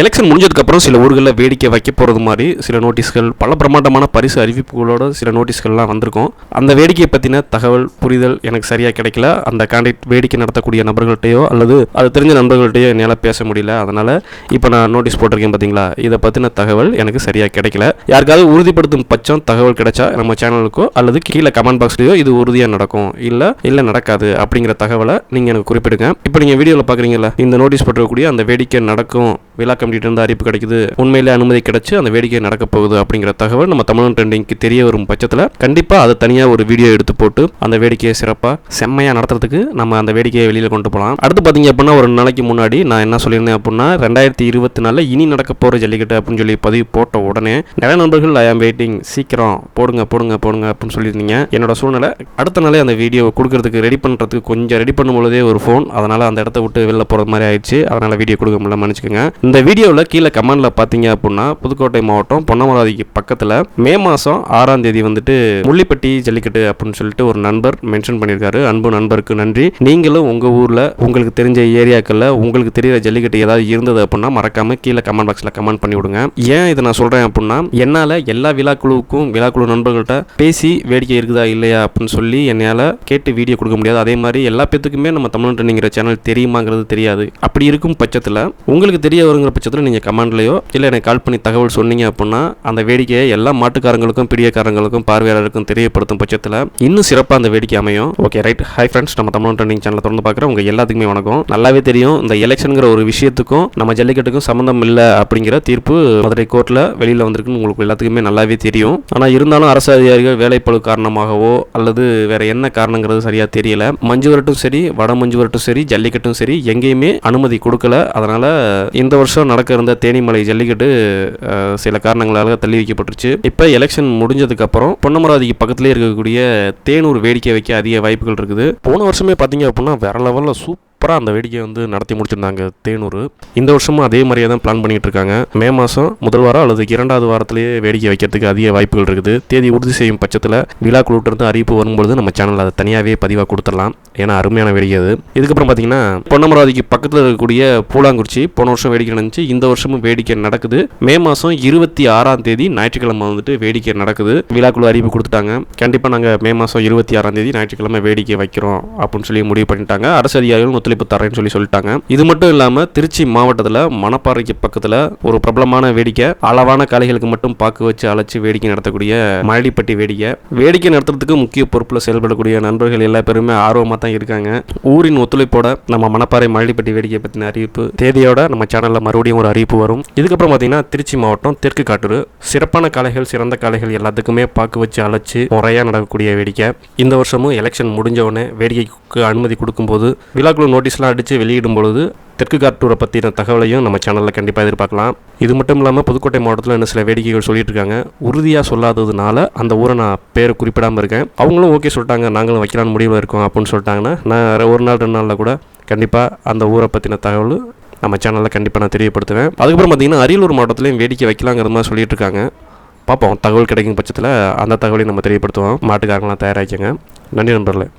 Election முடிஞ்சதுக்கப்புறம் சில ஊர்களில் வேடிக்கை வைக்க போகிறது மாதிரி சில நோட்டீஸ்கள் பல பிரமாண்டமான பரிசு அறிவிப்புகளோட சில நோட்டீஸ்கள்லாம் வந்திருக்கும். அந்த வேடிக்கையை பற்றின தகவல் புரிதல் எனக்கு சரியாக கிடைக்கல. அந்த கான்டாக்ட் வேடிக்கை நடத்தக்கூடிய நபர்கள்ட்டையோ அல்லது அது தெரிஞ்ச நண்பர்கள்ட்டையோ என்னால் பேச முடியல. அதனால் இப்போ நான் நோட்டீஸ் போட்டிருக்கேன் பார்த்தீங்களா இதை பற்றின தகவல் எனக்கு சரியாக கிடைக்கல. யாருக்காவது உறுதிப்படுத்தும் பட்சம் தகவல் கிடைச்சா நம்ம சேனலுக்கோ அல்லது கீழே கமெண்ட் பாக்ஸ்லேயோ இது உறுதியாக நடக்கும். இல்லை இல்லை நடக்காது அப்படிங்கிற தகவலை நீங்கள் எனக்கு குறிப்பிடுங்க. இப்போ நீங்கள் வீடியோவில் பார்க்குறீங்கல்ல இந்த நோட்டீஸ் போட்டிருக்கக்கூடிய அந்த வேடிக்கை நடக்கும் விழா கமிட்டிட்டு இருந்து அறிவிப்பு கிடைக்குது. உண்மையிலே அனுமதி கிடைச்சு அந்த வேடிக்கை நடக்க போகுது அப்படிங்கிற தகவல் நம்ம தமிழன் ட்ரெண்டிங்க்கு தெரிய வரும் பட்சத்தில் கண்டிப்பாக அதை தனியாக ஒரு வீடியோ எடுத்து போட்டு அந்த வேடிக்கையை சிறப்பாக செம்மையாக நடத்துறதுக்கு நம்ம அந்த வேடிக்கையை வெளியில் கொண்டு போகலாம் அடுத்து பார்த்தீங்க அப்படின்னா ஒரு நாளைக்கு முன்னாடி நான் என்ன சொல்லியிருந்தேன் அப்படின்னா ரெண்டாயிரத்தி இருபத்தி நாலில் இனி நடக்க போகிற ஜல்லிக்கட்டு அப்படின்னு சொல்லி பதிவு போட்ட உடனே நிறைய நண்பர்கள் ஐ ஆம் வெயிட்டிங் சீக்கிரம் போடுங்க போடுங்க போடுங்க அப்படின்னு சொல்லியிருந்தீங்க. என்னோட சூழ்நிலை அடுத்த நாளே அந்த வீடியோ கொடுக்கறதுக்கு ரெடி பண்ணுறதுக்கு கொஞ்சம் ரெடி பண்ணும் பொழுதே ஒரு ஃபோன் அதனால் அந்த இடத்த விட்டு வெளில போகிற மாதிரி ஆயிடுச்சு. அதனால் வீடியோ கொடுக்க முடியல மன்னிச்சுக்கோங்க இந்த வீடியோவில் கீழே கமெண்டில் பார்த்தீங்க அப்படின்னா புதுக்கோட்டை மாவட்டம் பொன்னமராதிக்கு பக்கத்தில் மே மாதம் ஆறாம் தேதி வந்துட்டு முள்ளிப்பட்டி ஜல்லிக்கட்டு அப்படின்னு சொல்லிட்டு ஒரு நண்பர் மென்ஷன் பண்ணியிருக்காரு அன்பு நண்பருக்கு நன்றி. நீங்களும் உங்கள் ஊரில் உங்களுக்கு தெரிஞ்ச ஏரியாக்களில் உங்களுக்கு தெரியிற ஜல்லிக்கட்டு ஏதாவது இருந்தது அப்படின்னா மறக்காம கீழே கமெண்ட் பாக்ஸில் கமெண்ட் பண்ணி விடுங்க. ஏன் இதை நான் சொல்கிறேன் அப்படின்னா என்னால் எல்லா விழாக்குழுவுக்கும் விழாக்குழு நண்பர்கள்ட்ட பேசி வேடிக்கை இருக்குதா இல்லையா அப்படின்னு சொல்லி என்னால் கேட்டு வீடியோ கொடுக்க முடியாது. அதே மாதிரி எல்லா பேத்துக்குமே நம்ம தமிழ் ட்ரெண்டிங்கிற சேனல் தெரியுமாங்கிறது தெரியாது. அப்படி இருக்கும் பட்சத்தில் உங்களுக்கு தெரிய வருங்கிற பட்சத்தில் நீங்கள் கமெண்ட்லையோ இல்லை எனக்கு கால் பண்ணி தகவல் சொன்னீங்க அப்படின்னா அந்த வேடிக்கையை எல்லா மாட்டுக்காரங்களுக்கும் பிடியக்காரங்களுக்கும் பார்வையாளருக்கும் தெரியப்படுத்தும் பட்சத்தில் இன்னும் சிறப்பாக அந்த வேடிக்கை அமையும். ஓகே ரைட் ஹை ஃப்ரெண்ட்ஸ் நம்ம தமிழ் ட்ரெண்டிங் சேனலை தொடர்ந்து பார்க்குறோம் உங்கள் எல்லாத்துக்குமே வணக்கம். நல்லாவே தெரியும் இந்த எலெக்ஷனுங்கிற ஒரு விஷயத்துக்கும் நம்ம ஜல்லிக்கட்டுக்கும் சம்மந்தம் இல்லை அப்படிங்கிற தீர்ப்பு மதுரை கோர்ட்டில் வெளியில் வந்திருக்குன்னு உங்களுக்கு எல்லாத்துக்குமே நல்லாவே தெரியும். ஆனால் இருந்தாலும் அரசு அதிகாரிகள் வேலைப்பழு காரணமாகவோ அல்லது வேற என்ன காரணங்கிறது சரியாக தெரியல. மஞ்சு வரட்டும் சரி வட மஞ்சுவரட்டும் சரி ஜல்லிக்கட்டும் சரி எங்கேயுமே அனுமதி கொடுக்கல. அதனால் இந்த வருஷம் நடக்க இருந்த தேனிமலை ஜல்லிக்கட்டு சில காரணங்களால் தள்ளி வைக்கப்பட்டுருச்சு. இப்போ எலெக்ஷன் முடிஞ்சதுக்கப்புறம் பொன்னமராதிக்கு பக்கத்துலேயே இருக்கக்கூடிய தேனூர் வேடிக்கை வைக்க அதிக வாய்ப்புகள் இருக்குது. போன வருஷமே பார்த்தீங்க அப்படின்னா வேற லெவலில் சூப்பராக அந்த வேடிக்கையை வந்து நடத்தி முடிச்சிருந்தாங்க தேனூர். இந்த வருஷமும் அதே மாதிரியே தான் பிளான் பண்ணிகிட்டு இருக்காங்க. மே மாதம் முதல் வாரம் அல்லது இரண்டாவது வாரத்திலேயே வேடிக்கை வைக்கிறதுக்கு அதிக வாய்ப்புகள் இருக்குது. தேதி உறுதி செய்யும் பட்சத்தில் விழா குழுட்டிருந்து அறிவிப்பு வரும்பொழுது நம்ம சேனலில் அதை தனியாகவே பதிவாக கொடுத்துடலாம். ஏன்னா அருமையான வேடிக்கை அது. இதுக்கப்புறம் பார்த்தீங்கன்னா பொன்னமராவதிக்கு பக்கத்தில் இருக்கக்கூடிய பூலாங்குறிச்சி போன வருஷம் வேடிக்கை நடந்துச்சு. இந்த வருஷமும் வேடிக்கை நடக்குது. மே மாதம் இருபத்தி ஆறாம் தேதி ஞாயிற்றுக்கிழமை வந்துட்டு வேடிக்கை நடக்குது. விழாக்குழு அறிவிப்பு கொடுத்துட்டாங்க. கண்டிப்பாக நாங்கள் மே மாதம் இருபத்தி ஆறாம் தேதி ஞாயிற்றுக்கிழமை வேடிக்கை வைக்கிறோம் அப்படின்னு சொல்லி முடிவு பண்ணிட்டாங்க. அரசு அதிகாரிகள் ஒத்துழைப்பு தரேன்னு சொல்லி சொல்லிட்டாங்க. இது மட்டும் இல்லாமல் திருச்சி மாவட்டத்தில் மணப்பாறைக்கு பக்கத்தில் ஒரு பிரபலமான வேடிக்கை அளவான காளைகளுக்கு மட்டும் பாக்கு வச்சு அழைச்சி வேடிக்கை நடத்தக்கூடிய மழடிப்பட்டி வேடிக்கை. வேடிக்கை நடத்துறதுக்கு முக்கிய பொறுப்பில் செயல்படக்கூடிய நண்பர்கள் எல்லா பேருமே ஆர்வமாக தான் இருக்காங்க. ஊரின் ஒத்துழைப்போட நம்ம மணப்பாறை மழடிப்பட்டி வேடிக்கை பற்றின அறிவிப்பு தேதியோட நம்ம சேனலில் மறுபடியும் ஒரு அறிவிப்பு வரும். இதுக்கப்புறம் பார்த்தீங்கன்னா திருச்சி மாவட்டம் தெற்கு காட்டூர். சிறப்பான காளைகள் சிறந்த காளைகள் எல்லாத்துக்குமே பாக்கு வச்சு அழைச்சி முறையாக நடக்கக்கூடிய வேடிக்கை. இந்த வருஷமும் எலெக்ஷன் முடிஞ்ச உடனே வேடிக்கைக்கு அனுமதி கொடுக்கும்போது விழாக்குழு நோட்டீஸ்லாம் அடித்து வெளியிடும் பொழுது தெற்கு காட்டூரை பற்றின தகவலையும் நம்ம சேனலில் கண்டிப்பாக எதிர்பார்க்கலாம். இது மட்டும் இல்லாமல் புதுக்கோட்டை மாவட்டத்தில் என்ன சில வேடிக்கைகள் சொல்லிட்டு இருக்காங்க உறுதியாக சொல்லாததுனால அந்த ஊரை நான் பேரை குறிப்பிடாமல் இருக்கேன். அவங்களும் ஓகே சொல்லிட்டாங்க. நாங்களும் வைக்கலான்னு முடிவில் இருக்கோம் அப்படின்னு சொல்லிட்டாங்கன்னா நான் ஒரு நாள் ரெண்டு நாளில் கூட கண்டிப்பாக அந்த ஊரை பற்றின தகவல் நம்ம சேனலில் கண்டிப்பாக நான் தெரியப்படுத்துவேன். அதுக்கப்புறம் பார்த்திங்கன்னா அரியலூர் மாவட்டத்திலையும் வேடிக்கை வைக்கலாங்கிற மாதிரி சொல்லிட்டு இருக்காங்க பார்ப்போம். தகவல் கிடைக்கும் பட்சத்தில் அந்த தகவலையும் நம்ம தெரியப்படுத்துவோம். மாட்டுக்காரங்களாம் தயாராகிக்கங்க. நன்றி நண்பர்களே.